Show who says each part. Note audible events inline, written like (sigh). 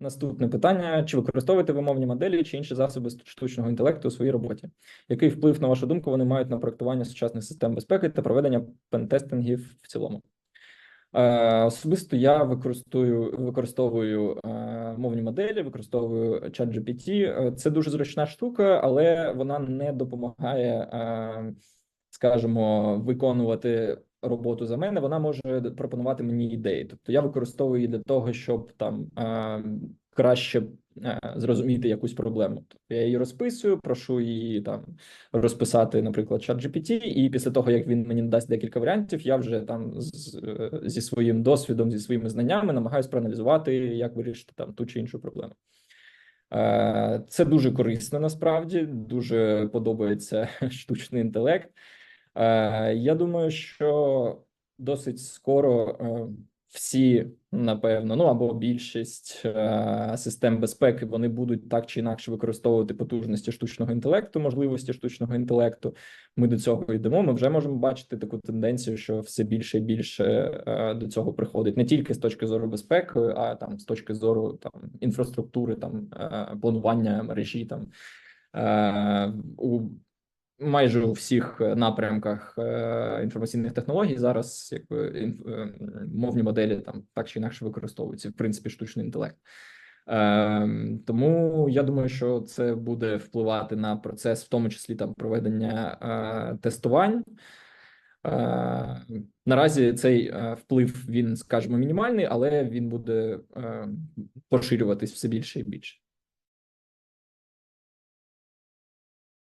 Speaker 1: Наступне питання: чи використовуєте ви мовні моделі чи інші засоби штучного інтелекту у своїй роботі? Який вплив, на вашу думку, вони мають на проектування сучасних систем безпеки та проведення пентестингів в цілому? Е, Особисто я використовую використовую е, мовні моделі, використовую ChatGPT. Е, Це дуже зручна штука, але вона не допомагає, е, скажімо, виконувати роботу за мене. Вона може пропонувати мені ідеї. Тобто я використовую її для того, щоб там е, краще е, зрозуміти якусь проблему. Тобто я її розписую, прошу її там розписати, наприклад, чат GPT, і після того, як він мені дасть декілька варіантів, я вже там з, е, зі своїм досвідом, зі своїми знаннями намагаюся проаналізувати, як вирішити там ту чи іншу проблему. Е, Це дуже корисно насправді, дуже подобається (laughs) штучний інтелект. Е, Я думаю, що досить скоро е, всі, напевно, ну або більшість е, систем безпеки вони будуть так чи інакше використовувати потужності штучного інтелекту, можливості штучного інтелекту. Ми до цього йдемо. Ми вже можемо бачити таку тенденцію, що все більше і більше е, до цього приходить не тільки з точки зору безпеки, а там з точки зору там інфраструктури, там планування мережі, там у майже у всіх напрямках е, інформаційних технологій зараз якби е, мовні моделі там так чи інакше використовуються, в принципі, штучний інтелект. Е, тому я думаю, що це буде впливати на процес, в тому числі там проведення е, тестувань. Е, наразі цей е, вплив він, скажімо, мінімальний, але він буде е, поширюватись все більше і більше.